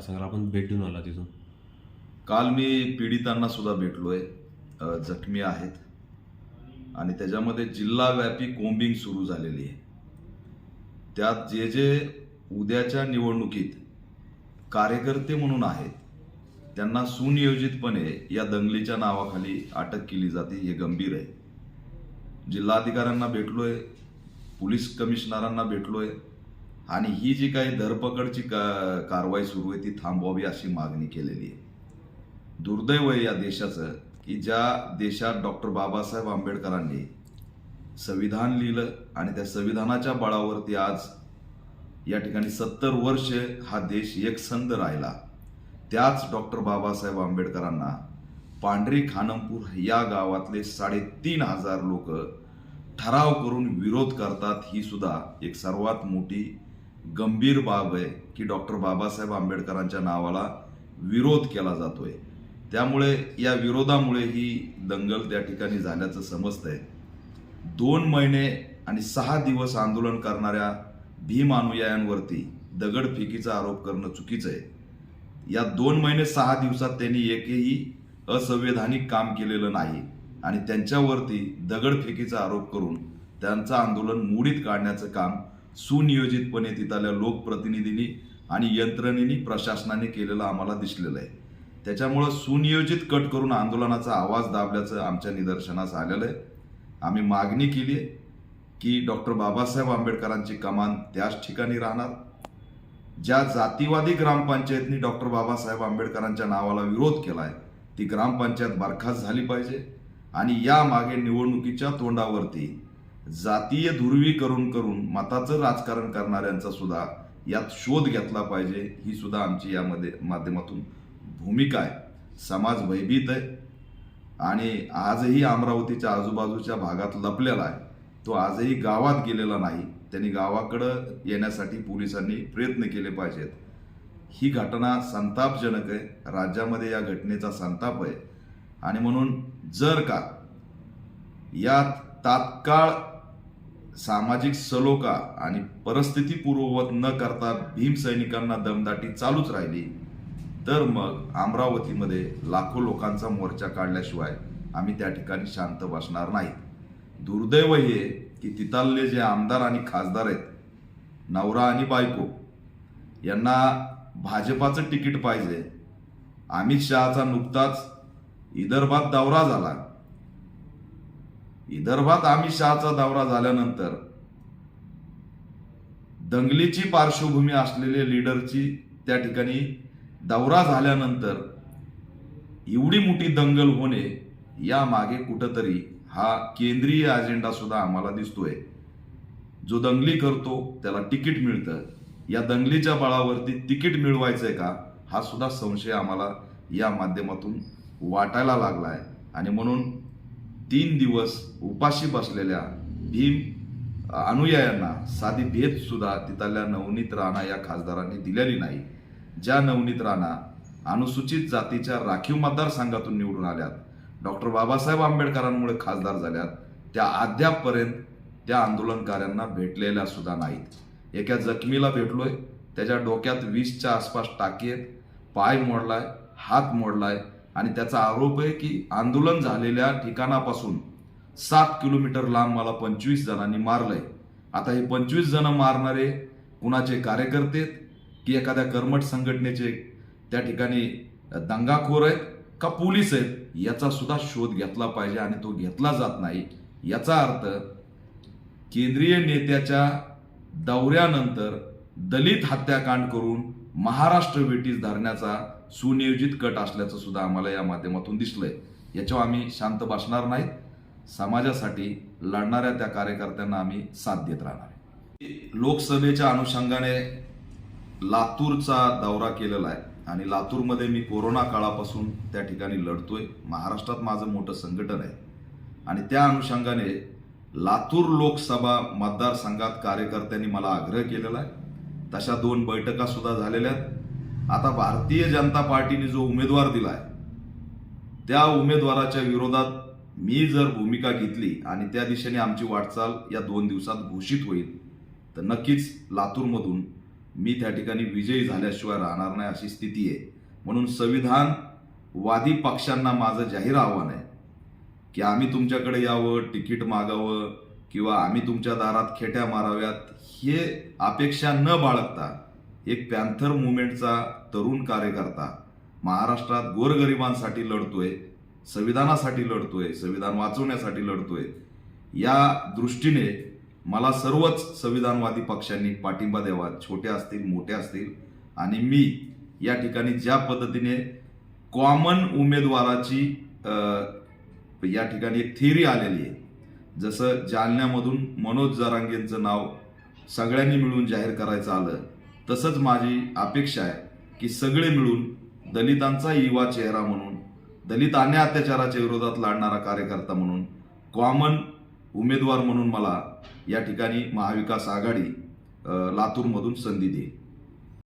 काय सांगाल आपण भेट देऊन आला तिथून. काल मी पीडितांना सुद्धा भेटलोय जखमी आहेत. आणि त्याच्यामध्ये जिल्हाव्यापी कोंबिंग सुरू झालेली आहे. त्यात जे जे उद्याच्या निवडणुकीत कार्यकर्ते म्हणून आहेत त्यांना सुनियोजितपणे या दंगलीच्या नावाखाली अटक केली जाते हे गंभीर आहे. जिल्हाधिकाऱ्यांना भेटलोय पोलीस कमिशनरांना भेटलोय आणि ही जी काही धरपकडची का कारवाई सुरू आहे ती थांबवावी अशी मागणी केलेली आहे. दुर्दैव आहे या देशाचं की ज्या देशात डॉक्टर बाबासाहेब आंबेडकरांनी संविधान लिहिलं आणि त्या संविधानाच्या बळावरती आज या ठिकाणी सत्तर वर्ष हा देश एकसंध राहिला त्याच डॉक्टर बाबासाहेब आंबेडकरांना पांढरी खानमपूर या गावातले साडेतीन हजार लोक ठराव करून विरोध करतात ही सुद्धा एक सर्वात मोठी गंभीर बाब आहे की डॉक्टर बाबासाहेब आंबेडकरांच्या नावाला विरोध केला जातोय. त्यामुळे या विरोधामुळे ही दंगल त्या ठिकाणी झाल्याचं समजतंय. दोन महिने आणि सहा दिवस आंदोलन करणाऱ्या भीम अनुयायांवरती दगडफेकीचा आरोप करणं चुकीचं आहे. या दोन महिने सहा दिवसात त्यांनी एकही असंवैधानिक काम केलेलं नाही आणि त्यांच्यावरती दगडफेकीचा आरोप करून त्यांचं आंदोलन मोडीत काढण्याचं काम सुनियोजितपणे तिथल्या लोकप्रतिनिधींनी आणि यंत्रणेनी प्रशासनाने केलेलं आम्हाला दिसलेलं आहे. त्याच्यामुळं सुनियोजित कट करून आंदोलनाचा आवाज दाबल्याचं आमच्या निदर्शनास आलेलं आहे. आम्ही मागणी केली आहे की डॉक्टर बाबासाहेब आंबेडकरांची कमान त्याच ठिकाणी राहणार. ज्या जातीवादी ग्रामपंचायतनी डॉक्टर बाबासाहेब आंबेडकरांच्या नावाला विरोध केला आहे ती ग्रामपंचायत बरखास्त झाली पाहिजे आणि या मागे निवडणुकीच्या तोंडावरती जातीय ध्रुवीकरण करून मताचं राजकारण करणाऱ्यांचा सुद्धा यात शोध घेतला पाहिजे ही सुद्धा आमची यामध्ये माध्यमातून भूमिका आहे. समाज भयभीत आहे आणि आजही अमरावतीच्या आजूबाजूच्या भागात लपलेला आहे. तो आजही गावात गेलेला नाही. त्यांनी गावाकडं येण्यासाठी पोलिसांनी प्रयत्न केले पाहिजेत. ही घटना संतापजनक आहे. राज्यामध्ये या घटनेचा संताप आहे. आणि म्हणून जर का यात तात्काळ सामाजिक सलोखा आणि परिस्थिती पूर्ववत न करता भीम सैनिकांना दमदाटी चालूच राहिली. तर मग अमरावतीमध्ये लाखो लोकांचा मोर्चा काढल्याशिवाय आम्ही त्या ठिकाणी शांत बसणार नाहीत. दुर्दैव हे की तिथालले जे आमदार आणि खासदार आहेत नवरा आणि बायको यांना भाजपाचं तिकीट पाहिजे. अमित शहाचा नुकताच विदर्भात दौरा झाला. विदर्भात अमित शहाचा दौरा झाल्यानंतर दंगलीची पार्श्वभूमी असलेल्या लीडरची त्या ठिकाणी दौरा झाल्यानंतर एवढी मोठी दंगल होणे या मागे कुठंतरी हा केंद्रीय अजेंडा सुद्धा आम्हाला दिसतोय. जो दंगली करतो त्याला तिकीट मिळतं. या दंगलीच्या बळावरती तिकीट मिळवायचंय का हा सुद्धा संशय आम्हाला या माध्यमातून वाटायला लागलाय. आणि म्हणून तीन दिवस उपाशी बसलेल्या भीम अनुयायांना साधी भेट सुद्धा तिथल्या नवनीत राणा या खासदारांनी दिलेली नाही. ज्या नवनीत राणा अनुसूचित जातीच्या राखीव मतदारसंघातून निवडून आल्यात डॉक्टर बाबासाहेब आंबेडकरांमुळे खासदार झाल्यात त्या अद्यापपर्यंत त्या आंदोलनकाऱ्यांना भेटलेल्या सुद्धा नाहीत. एका जखमीला भेटलोय त्याच्या डोक्यात वीसच्या आसपास टाकी आहेत पाय मोडलाय हात मोडलाय आणि त्याचा आरोप आहे की आंदोलन झालेल्या ठिकाणापासून सात किलोमीटर लांब मला पंचवीस जणांनी मारलंय. आता हे पंचवीस जण मारणारे कुणाचे कार्यकर्ते आहेत? की एखाद्या कर्मठ संघटनेचे त्या ठिकाणी दंगाखोर आहेत? का पोलीस आहेत? याचा सुद्धा शोध घेतला पाहिजे आणि तो घेतला जात नाही. याचा अर्थ केंद्रीय नेत्याच्या दौऱ्यानंतर दलित हत्याकांड करून महाराष्ट्र वेटीस धरण्याचा सुनियोजित कट असल्याचं सुद्धा आम्हाला या माध्यमातून दिसलंय. याच्यावर आम्ही शांत बसणार नाहीत. समाजासाठी लढणाऱ्या त्या कार्यकर्त्यांना आम्ही साथ देत राहणार आहे. लोकसभेच्या अनुषंगाने लातूरचा दौरा केलेला आहे आणि लातूरमध्ये मी कोरोना काळापासून त्या ठिकाणी लढतोय. महाराष्ट्रात माझं मोठं संघटन आहे. आणि त्या अनुषंगाने लातूर लोकसभा मतदारसंघात कार्यकर्त्यांनी मला आग्रह केलेला आहे. तशा दोन बैठका सुद्धा झालेल्या आहेत. आता भारतीय जनता पार्टीने जो उमेदवार दिला आहे त्या उमेदवाराच्या विरोधात मी जर भूमिका घेतली आणि त्या दिशेने आमची वाटचाल या दोन दिवसात घोषित होईल तर नक्कीच लातूरमधून मी त्या ठिकाणी विजयी झाल्याशिवाय राहणार नाही अशी स्थिती आहे. म्हणून संविधानवादी पक्षांना माझं जाहीर आव्हान आहे की आम्ही तुमच्याकडे यावं तिकीट मागावं किंवा आम्ही तुमच्या दारात खेट्या माराव्यात हे अपेक्षा न बाळगता एक पॅन्थर मुवमेंटचा तरुण कार्यकर्ता. महाराष्ट्रात गोरगरिबांसाठी लढतोय संविधानासाठी लढतोय संविधान वाचवण्यासाठी लढतोय. या दृष्टीने मला सर्वच संविधानवादी पक्षांनी पाठिंबा द्यावा. छोटे असतील मोठ्या असतील. आणि मी या ठिकाणी ज्या पद्धतीने कॉमन उमेदवाराची या ठिकाणी एक थिअरी आलेली आहे. जसं जालन्यामधून मनोज जरांगेंचं नाव सगळ्यांनी मिळून जाहीर करायचं आलं तसंच माझी अपेक्षा आहे की सगळे मिळून दलितांचा युवा चेहरा म्हणून दलित अन्याय अत्याचाराच्या विरोधात लढणारा कार्यकर्ता म्हणून कॉमन उमेदवार म्हणून मला या ठिकाणी महाविकास आघाडी लातूरमधून संधी देईल.